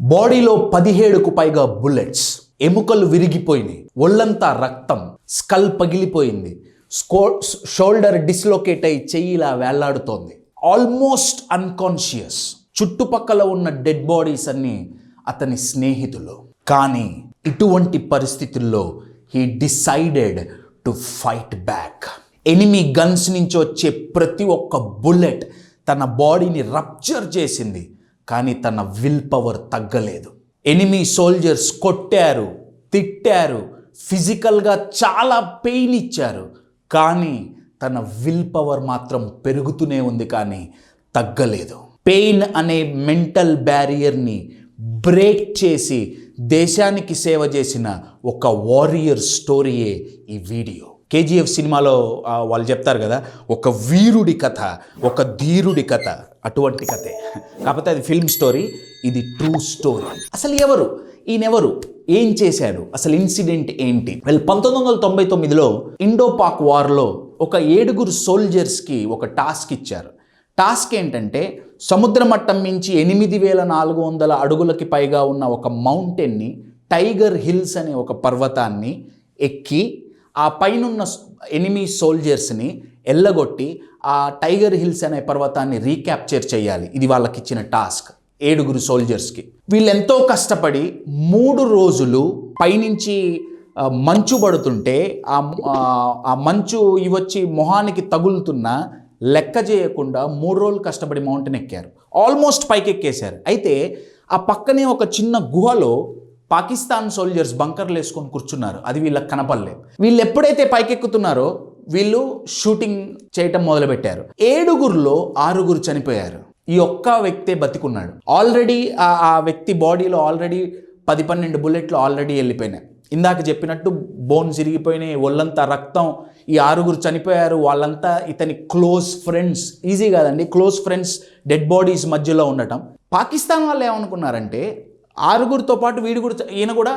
బాడీలో పదిహేడుకు పైగా బుల్లెట్స్ ఎముకలు విరిగిపోయినాయి. ఒళ్ళంతా రక్తం స్కల్ పగిలిపోయింది. స్కో షోల్డర్ డిస్లోకేట్ అయి చెయ్యిలా వేలాడుతోంది ఆల్మోస్ట్ అన్కాన్షియస్. చుట్టుపక్కల ఉన్న డెడ్ బాడీస్ అన్ని అతని స్నేహితులు. కానీ ఇటువంటి పరిస్థితుల్లో he decided to fight back. Enemy guns నుంచి వచ్చే ప్రతి ఒక్క బుల్లెట్ తన బాడీని రప్చర్ చేసింది. కానీ తన విల్ పవర్ తగ్గలేదు. ఎనిమి సోల్జర్స్ కొట్టారు తిట్టారు ఫిజికల్గా చాలా పెయిన్ ఇచ్చారు. కానీ తన విల్ పవర్ మాత్రం పెరుగుతూనే ఉంది కానీ తగ్గలేదు. పెయిన్ అనే మెంటల్ బ్యారియర్ని బ్రేక్ చేసి దేశానికి సేవ చేసిన ఒక వారియర్ స్టోరీయే ఈ వీడియో. కేజీఎఫ్ సినిమాలో వాళ్ళు చెప్తారు కదా ఒక వీరుడి కథ ఒక ధీరుడి కథ అటువంటి కథే. కాకపోతే అది ఫిల్మ్ స్టోరీ ఇది ట్రూ స్టోరీ. అసలు ఎవరు? ఈయనెవరు? ఏం చేశాడు? అసలు ఇన్సిడెంట్ ఏంటి? వెల్ పంతొమ్మిది వందల తొంభై తొమ్మిదిలో ఇండో పాక్ వార్లో ఒక ఏడుగురు సోల్జర్స్కి ఒక టాస్క్ ఇచ్చారు. టాస్క్ ఏంటంటే సముద్ర మట్టం మించి ఎనిమిది వేల నాలుగు వందల అడుగులకి పైగా ఉన్న ఒక మౌంటైన్ని టైగర్ హిల్స్ అనే ఒక పర్వతాన్ని ఎక్కి ఆ పైనున్న ఎనిమి సోల్జర్స్ని ఎల్లగొట్టి ఆ టైగర్ హిల్స్ అనే పర్వతాన్ని రీక్యాప్చర్ చేయాలి. ఇది వాళ్ళకి ఇచ్చిన టాస్క్ ఏడుగురు సోల్జర్స్కి వీళ్ళెంతో కష్టపడి మూడు రోజులు పైనుంచి మంచు పడుతుంటే ఆ ఆ- మంచు ఇవొచ్చి మొహానికి తగులుతున్న లెక్క చేయకుండా మూడు రోజులు కష్టపడి మౌంటైన్ ఎక్కారు. ఆల్మోస్ట్ పైకి ఎక్కేశారు అయితే ఆ పక్కనే ఒక చిన్న గుహలో పాకిస్తాన్ సోల్జర్స్ బంకర్లు వేసుకొని కూర్చున్నారు. అది వీళ్ళకి కనపడలేదు వీళ్ళు ఎప్పుడైతే పైకెక్కుతున్నారో వీళ్ళు షూటింగ్ చేయటం మొదలుపెట్టారు. ఏడుగురులో ఆరుగురు చనిపోయారు. ఈ ఒక్క వ్యక్తే బతికున్నాడు. ఆల్రెడీ ఆ వ్యక్తి బాడీలో ఆల్రెడీ పది పన్నెండు బుల్లెట్లు ఆల్రెడీ వెళ్ళిపోయినాయి. ఇందాక చెప్పినట్టు బోన్ సిరిగిపోయినాయి ఒళ్ళంతా రక్తం. ఈ ఆరుగురు చనిపోయారు వాళ్ళంతా ఇతని క్లోజ్ ఫ్రెండ్స్ ఈజీ కాదండి క్లోజ్ ఫ్రెండ్స్ డెడ్ బాడీస్ మధ్యలో ఉండటం. పాకిస్తాన్ వాళ్ళు ఏమనుకున్నారంటే ఆరుగురితో పాటు వీడు కూడా ఈయన కూడా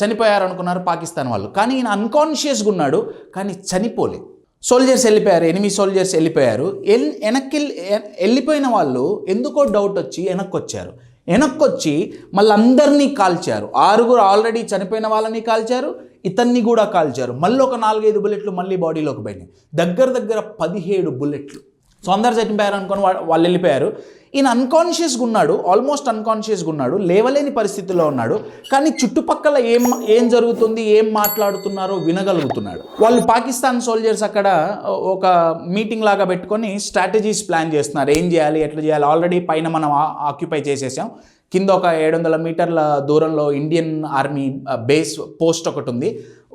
చనిపోయారు అనుకున్నారు పాకిస్తాన్ వాళ్ళు. కానీ ఈయన అన్కాన్షియస్గా ఉన్నాడు కానీ చనిపోలేదు సోల్జర్స్ వెళ్ళిపోయారు ఎనిమిది సోల్జర్స్ వెళ్ళిపోయారు. ఎల్ వెనక్కి వెళ్ళిపోయిన వాళ్ళు ఎందుకో డౌట్ వచ్చి వెనక్కి వచ్చారు వెనక్కి వచ్చి మళ్ళీ అందరినీ కాల్చారు. ఆరుగురు ఆల్రెడీ చనిపోయిన వాళ్ళని కాల్చారు ఇతన్ని కూడా కాల్చారు. మళ్ళీ ఒక నాలుగైదు బుల్లెట్లు మళ్ళీ బాడీలోకి పోయినాయి. దగ్గర దగ్గర పదిహేడు బుల్లెట్లు. సో అందరు చనిపోయారు అనుకొని వాళ్ళు వెళ్ళిపోయారు. ఈయన అన్కాన్షియస్గా ఉన్నాడు ఆల్మోస్ట్ అన్కాన్షియస్గా ఉన్నాడు లేవలేని పరిస్థితిలో ఉన్నాడు కానీ చుట్టుపక్కల ఏం ఏం జరుగుతుంది ఏం మాట్లాడుతున్నారో వినగలుగుతున్నాడు. వాళ్ళు పాకిస్తాన్ సోల్జర్స్ అక్కడ ఒక మీటింగ్ లాగా పెట్టుకొని స్ట్రాటజీస్ ప్లాన్ చేస్తున్నారు. ఏం చేయాలి ఎట్లా చేయాలి? ఆల్రెడీ పైన మనం ఆక్యుపై చేసేసాం. కింద ఒక ఏడు వందల మీటర్ల దూరంలో ఇండియన్ ఆర్మీ బేస్ పోస్ట్ ఒకటి ఉంది.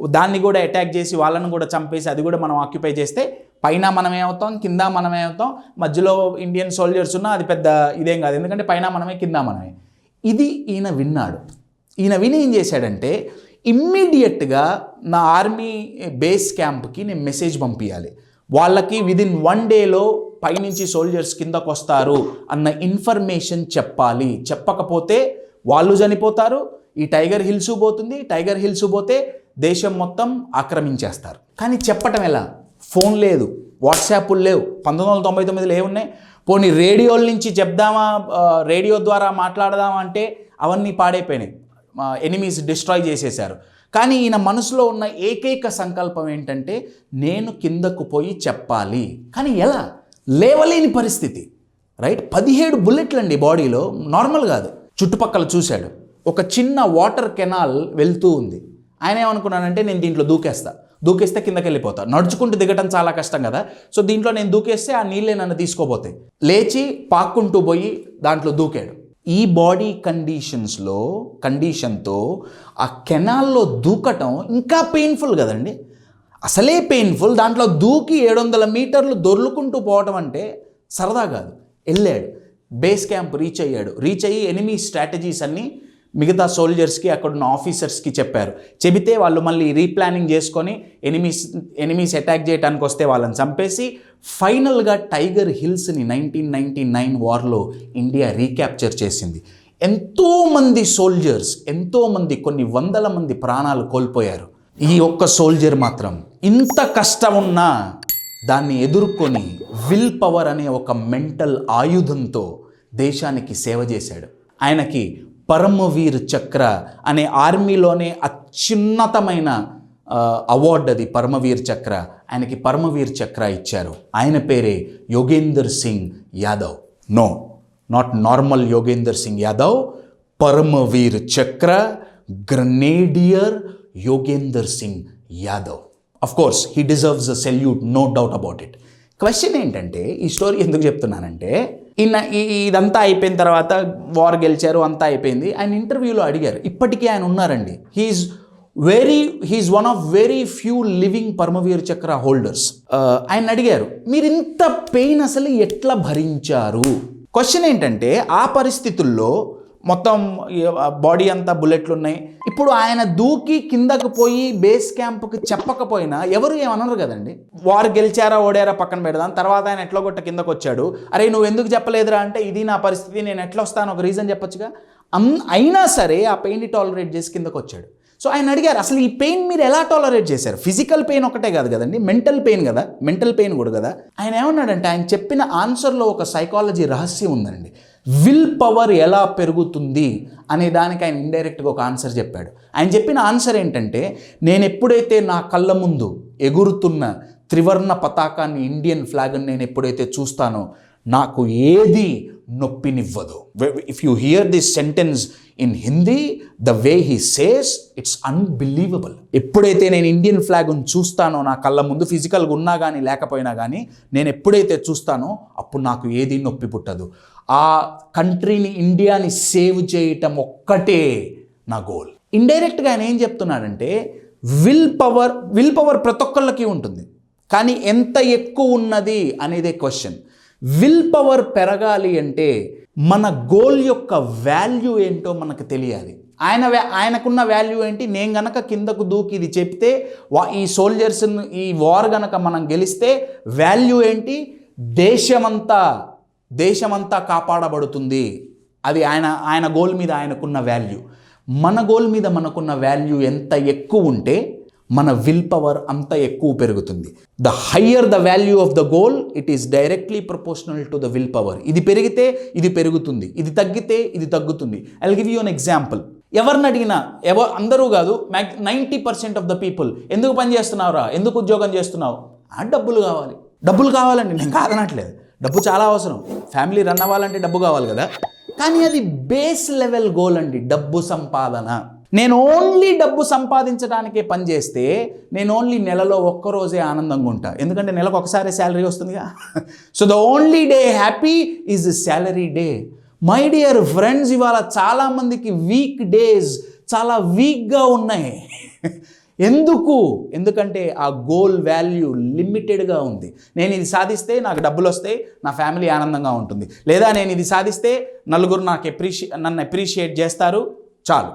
దాన్ని కూడా అటాక్ చేసి వాళ్ళని కూడా చంపేసి అది కూడా మనం ఆక్యుపై చేస్తే పైన మనమే అవుతాం కింద మనమే అవుతాం. మధ్యలో ఇండియన్ సోల్జర్స్ ఉన్నా అది పెద్ద ఇదేం కాదు. ఎందుకంటే పైన మనమే కింద మనమే. ఇది ఈయన విన్నాడు. ఈయన విని ఏం చేశాడంటే ఇమ్మీడియట్గా నా ఆర్మీ బేస్ క్యాంప్కి నేను మెసేజ్ పంపించాలి వాళ్ళకి విదిన్ వన్ డేలో పైనుంచి సోల్జర్స్ కిందకు వస్తారు అన్న ఇన్ఫర్మేషన్ చెప్పాలి. చెప్పకపోతే వాళ్ళు చనిపోతారు ఈ టైగర్ హిల్స్ పోతుంది టైగర్ హిల్స్ పోతే దేశం మొత్తం ఆక్రమించేస్తారు. కానీ చెప్పటం ఎలా? ఫోన్ లేదు వాట్సాప్లు లేవు పంతొమ్మిది వందల తొంభై తొమ్మిదిలో ఏమున్నాయి? పోనీ రేడియోల నుంచి చెప్దామా రేడియో ద్వారా మాట్లాడదామా అంటే అవన్నీ పాడైపోయినాయి. ఎనిమీస్ డిస్ట్రాయ్ చేసేశారు. కానీ ఈయన మనసులో ఉన్న ఏకైక సంకల్పం ఏంటంటే నేను కిందకు పోయి చెప్పాలి. కానీ ఎలా? లేవలేని పరిస్థితి. రైట్? పదిహేడు బుల్లెట్లు అండి బాడీలో నార్మల్ కాదు. చుట్టుపక్కల చూశాడు. ఒక చిన్న వాటర్ కెనాల్ వెళ్తూ ఉంది. ఆయన ఏమనుకున్నానంటే నేను దీంట్లో దూకేస్తా. దూకేస్తే కిందకి వెళ్ళిపోతా. నడుచుకుంటూ దిగటం చాలా కష్టం కదా. సో దీంట్లో నేను దూకేస్తే ఆ నీళ్ళే నన్ను తీసుకోపోతాయి లేచి పాక్కుంటూ పోయి దాంట్లో దూకాడు. ఈ బాడీ కండిషన్స్లో కండిషన్తో ఆ కెనాల్లో దూకటం ఇంకా పెయిన్ఫుల్ కదండి. అసలే పెయిన్ఫుల్ దాంట్లో దూకి ఏడు వందల మీటర్లు దొర్లుకుంటూ పోవటం అంటే సరదా కాదు. వెళ్ళాడు. బేస్ క్యాంప్ రీచ్ అయ్యాడు. రీచ్ అయ్యి ఎనిమీ స్ట్రాటజీస్ అన్నీ మిగతా సోల్జర్స్కి అక్కడున్న ఆఫీసర్స్కి చెప్పారు. చెబితే వాళ్ళు మళ్ళీ రీప్లానింగ్ చేసుకొని ఎనిమీస్ ఎనిమీస్ అటాక్ చేయడానికి వస్తే వాళ్ళని చంపేసి ఫైనల్గా టైగర్ హిల్స్ని నైన్టీన్ నైన్టీ నైన్ వార్లో ఇండియా రీక్యాప్చర్ చేసింది. ఎంతోమంది సోల్జర్స్ ఎంతోమంది కొన్ని వందల మంది ప్రాణాలు కోల్పోయారు. ఈ ఒక్క సోల్జర్ మాత్రం ఇంత కష్టం ఉన్నా దాన్ని ఎదుర్కొని విల్ పవర్ అనే ఒక మెంటల్ ఆయుధంతో దేశానికి సేవ చేశాడు. ఆయనకి పరమవీర్ చక్ర అనే ఆర్మీలోనే అత్యున్నతమైన అవార్డు అది పరమవీర్ చక్ర. ఆయనకి పరమవీర్ చక్ర ఇచ్చారు. ఆయన పేరే Yogender Singh Yadav. No not normal Yogender Singh Yadav. Paramvir Chakra grenadier Yogender Singh Yadav. Of course he deserves a salute no doubt about it question ఏంటంటే ఈ స్టోరీ ఎందుకు చెప్తున్నానంటే ఇన్న ఇదంతా అయిపోయిన తర్వాత వార్ గెలిచారు అంతా అయిపోయింది. ఆయన ఇంటర్వ్యూలో అడిగారు ఇప్పటికీ ఆయన ఉన్నారండి. He's very he's one of very few living Paramvir Chakra holders uh, ఆయన అడిగారు మీరు ఇంత పెయిన్ అసలు ఎట్లా భరించారు? క్వశ్చన్ ఏంటంటే ఆ పరిస్థితుల్లో మొత్తం బాడీ అంతా బుల్లెట్లు ఉన్నాయి ఇప్పుడు ఆయన దూకి కిందకు పోయి బేస్ క్యాంప్కి చెప్పకపోయినా ఎవరు ఏమనరు కదండి? వారు గెలిచారా ఓడారా పక్కన పెడదాం. తర్వాత ఆయన ఎట్లా కొట్ట కిందకు వచ్చాడు. అరే నువ్వు ఎందుకు చెప్పలేదురా అంటే ఇది నా పరిస్థితి నేను ఎట్లా వస్తాను ఒక రీజన్ చెప్పొచ్చుగా? అన్ అయినా సరే ఆ పెయిన్ని టాలరేట్ చేసి కిందకు వచ్చాడు. సో ఆయన అడిగారు అసలు ఈ పెయిన్ మీరు ఎలా టాలరేట్ చేశారు? ఫిజికల్ పెయిన్ ఒకటే కాదు కదండి మెంటల్ పెయిన్ కదా మెంటల్ పెయిన్ కూడా కదా. ఆయన ఏమన్నాడంటే ఆయన చెప్పిన ఆన్సర్లో ఒక సైకాలజీ రహస్యం ఉందండి. విల్ పవర్ ఎలా పెరుగుతుంది అనే దానికి ఆయన ఇండైరెక్ట్గా ఒక ఆన్సర్ చెప్పాడు. ఆయన చెప్పిన ఆన్సర్ ఏంటంటే నేను ఎప్పుడైతే నా కళ్ళ ముందు ఎగురుతున్న త్రివర్ణ పతాకాన్ని ఇండియన్ ఫ్లాగ్ని నేను ఎప్పుడైతే చూస్తానో నాకు ఏది నొప్పినివ్వదు. If you hear this sentence in Hindi the way he says it's unbelievable ఎప్పుడైతే నేను ఇండియన్ ఫ్లాగ్ను చూస్తానో నా కళ్ళ ముందు ఫిజికల్గా ఉన్నా కానీ లేకపోయినా కానీ నేను ఎప్పుడైతే చూస్తానో అప్పుడు నాకు ఏది నొప్పి పుట్టదు. ఆ కంట్రీని ఇండియాని సేవ్ చేయటం ఒక్కటే నా గోల్. ఇండైరెక్ట్గా ఆయన ఏం చెప్తున్నాడంటే విల్ పవర్ విల్ పవర్ ప్రతి ఒక్కళ్ళకి ఉంటుంది. కానీ ఎంత ఎక్కువ ఉన్నది? అనేదే క్వశ్చన్ విల్ పవర్ పెరగాలి అంటే మన గోల్ యొక్క వాల్యూ ఏంటో మనకు తెలియాలి. ఆయన ఆయనకున్న వాల్యూ ఏంటి? నేను గనక కిందకు దూకి ఇది చెప్తే వా ఈ సోల్జర్స్ ఈ వార్ గనక మనం గెలిస్తే వాల్యూ ఏంటి? దేశమంతా దేశమంతా కాపాడబడుతుంది. అది ఆయన ఆయన గోల్ మీద ఆయనకున్న వాల్యూ మన గోల్ మీద మనకున్న వాల్యూ ఎంత ఎక్కువ ఉంటే మన విల్ పవర్ అంత ఎక్కువ పెరుగుతుంది. The higher the value of the goal it is directly proportional to the will power ఇది పెరిగితే ఇది పెరుగుతుంది. ఇది తగ్గితే ఇది తగ్గుతుంది. I give you an example ఎవరిని అడిగినా ఎవ అందరూ కాదు max ninety percent of the people ఎందుకు పని చేస్తున్నావురా? ఎందుకు ఉద్యోగం చేస్తున్నావు? డబ్బులు కావాలి. డబ్బులు కావాలండి నేను కాదనట్లేదు. డబ్బు చాలా అవసరం. ఫ్యామిలీ రన్ అవ్వాలంటే డబ్బు కావాలి కదా. కానీ అది బేస్ లెవెల్ గోల్ అండి డబ్బు సంపాదన. నేను ఓన్లీ డబ్బు సంపాదించడానికే పని చేస్తే నేను ఓన్లీ నెలలో ఒక్కరోజే ఆనందంగా ఉంటా. ఎందుకంటే నెలకు ఒకసారి శాలరీ వస్తుందిగా. So the only day happy is salary day. My dear friends ఇవాళ చాలామందికి వీక్ డేస్ చాలా వీక్గా ఉన్నాయి. ఎందుకు? ఎందుకంటే ఆ గోల్ వాల్యూ లిమిటెడ్గా ఉంది. నేను ఇది సాధిస్తే నాకు డబ్బులు వస్తాయి నా ఫ్యామిలీ ఆనందంగా ఉంటుంది. లేదా నేను ఇది సాధిస్తే నలుగురు నాకు ఎప్రిషియే నన్ను అప్రిషియేట్ చేస్తారు చాలు.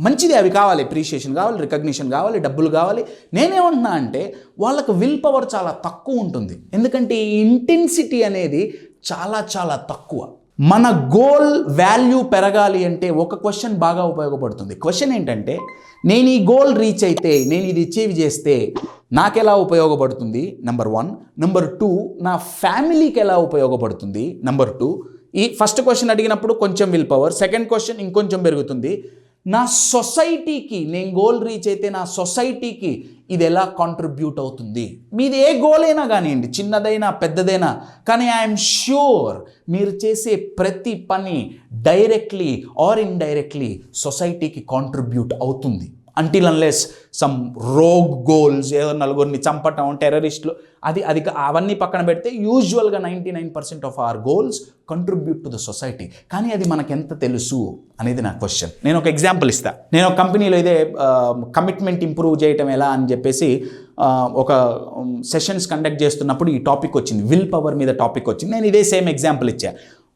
మంచిది అవి కావాలి అప్రిషియేషన్ కావాలి రికగ్నిషన్ కావాలి డబ్బులు కావాలి. నేనేమంటున్నా అంటే వాళ్ళకు విల్ పవర్ చాలా తక్కువ ఉంటుంది. ఎందుకంటే ఈ ఇంటెన్సిటీ అనేది చాలా చాలా తక్కువ. మన గోల్ వాల్యూ పెరగాలి అంటే ఒక క్వశ్చన్ బాగా ఉపయోగపడుతుంది. క్వశ్చన్ ఏంటంటే నేను ఈ గోల్ రీచ్ అయితే నేను ఇది అచీవ్ చేస్తే నాకెలా ఉపయోగపడుతుంది? నెంబర్ వన్ నెంబర్ టూ నా ఫ్యామిలీకి ఎలా ఉపయోగపడుతుంది? నెంబర్ టూ ఈ ఫస్ట్ క్వశ్చన్ అడిగినప్పుడు కొంచెం విల్ పవర్ సెకండ్ క్వశ్చన్ ఇంకొంచెం పెరుగుతుంది. నా సొసైటీకి నేను గోల్ రీచ్ అయితే నా సొసైటీకి ఇది ఎలా కాంట్రిబ్యూట్ అవుతుంది? మీది ఏ గోల్ అయినా కానివ్వండి చిన్నదైనా పెద్దదైనా కానీ ఐఎమ్ ష్యూర్ మీరు చేసే ప్రతి పని డైరెక్ట్లీ ఆర్ ఇండైరెక్ట్లీ సొసైటీకి కాంట్రిబ్యూట్ అవుతుంది. Until unless some rogue goals ఏదో నలుగురిని చంపటం టెర్రరిస్టులు అది అది అవన్నీ పక్కన పెడితే యూజువల్గా ninety nine percent of our goals contribute to the society కానీ అది మనకు ఎంత తెలుసు అనేది నా క్వశ్చన్ నేను ఒక ఎగ్జాంపుల్ ఇస్తా. నేను ఒక కంపెనీలో ఇదే కమిట్మెంట్ ఇంప్రూవ్ చేయటం ఎలా అని చెప్పేసి ఒక సెషన్స్ కండక్ట్ చేస్తున్నప్పుడు ఈ టాపిక్ వచ్చింది. విల్ పవర్ మీద టాపిక్ వచ్చింది. నేను ఇదే సేమ్ ఎగ్జాంపుల్ ఇచ్చా.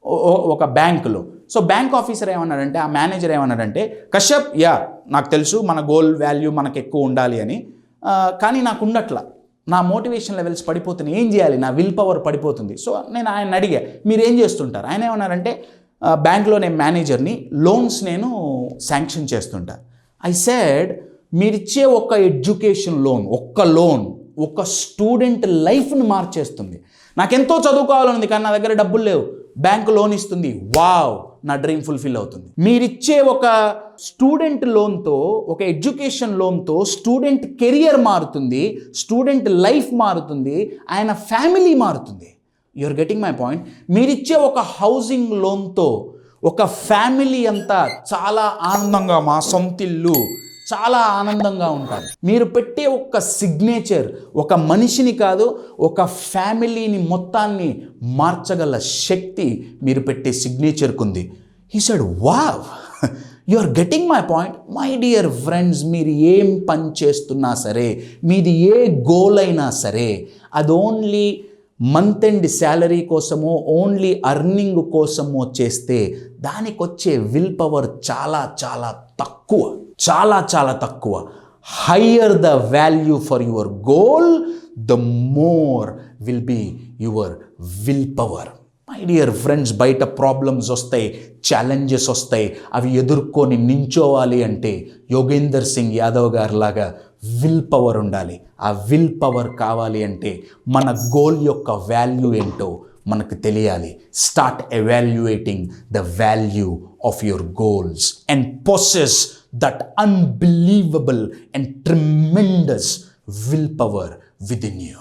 ఓ- ఒక బ్యాంకులో సో బ్యాంక్ ఆఫీసర్ ఏమన్నాడంటే ఆ మేనేజర్ ఏమన్నాడంటే కశ్యప్ యా నాకు తెలుసు మన గోల్ వాల్యూ మనకు ఎక్కువ ఉండాలి అని. కానీ నాకు ఉండట్లా. నా మోటివేషన్ లెవెల్స్ పడిపోతున్నాయి. ఏం చేయాలి? నా విల్ పవర్ పడిపోతుంది. సో నేను ఆయన అడిగా మీరు ఏం చేస్తుంటారు? ఆయన ఏమన్నారంటే బ్యాంక్లో నేను మేనేజర్ని లోన్స్ నేను శాంక్షన్ చేస్తుంటా. ఐ సెడ్ మీరిచ్చే ఒక్క ఎడ్యుకేషన్ లోన్ ఒక్క లోన్ ఒక స్టూడెంట్ లైఫ్ని మార్చేస్తుంది. నాకెంతో చదువుకోవాలనుంది కానీ నా దగ్గర డబ్బులు లేవు. బ్యాంకు లోన్ ఇస్తుంది. వావ్ నా డ్రీమ్ ఫుల్ఫిల్ అవుతుంది. మీరిచ్చే ఒక స్టూడెంట్ లోన్తో ఒక ఎడ్యుకేషన్ లోన్తో స్టూడెంట్ కెరియర్ మారుతుంది స్టూడెంట్ లైఫ్ మారుతుంది ఆయన ఫ్యామిలీ మారుతుంది. యూఆర్ గెటింగ్ మై పాయింట్ మీరిచ్చే ఒక హౌసింగ్ లోన్తో ఒక ఫ్యామిలీ అంతా చాలా ఆనందంగా మా సొంతిల్లు చాలా ఆనందంగా ఉంటారు. మీరు పెట్టే ఒక సిగ్నేచర్ ఒక మనిషిని కాదు ఒక ఫ్యామిలీని మొత్తాన్ని మార్చగల శక్తి మీరు పెట్టే సిగ్నేచర్కు ఉంది ఈ side wow you are getting my point my dear friends మీరు ఏం పని చేస్తున్నా సరే మీది ఏ గోల్ అయినా సరే అది ఓన్లీ మంత్ ఎండ్ శాలరీ కోసమో ఓన్లీ అర్నింగ్ కోసమో చేస్తే దానికి వచ్చే విల్ పవర్ చాలా చాలా తక్కువ. చాలా చాలా తక్కువ. Higher the value for your goal the more will be your will power my dear friends బయట ప్రాబ్లమ్స్ వస్తాయి ఛాలెంజెస్ వస్తాయి. అవి ఎదుర్కొని నించోవాలి అంటే యోగేందర్ సింగ్ యాదవ్ గారిలాగా విల్ పవర్ ఉండాలి. ఆ విల్ పవర్ కావాలి అంటే మన గోల్ యొక్క వాల్యూ ఏంటో మనకు తెలియాలి. Start evaluating the value of your goals and possess that unbelievable and tremendous will power within you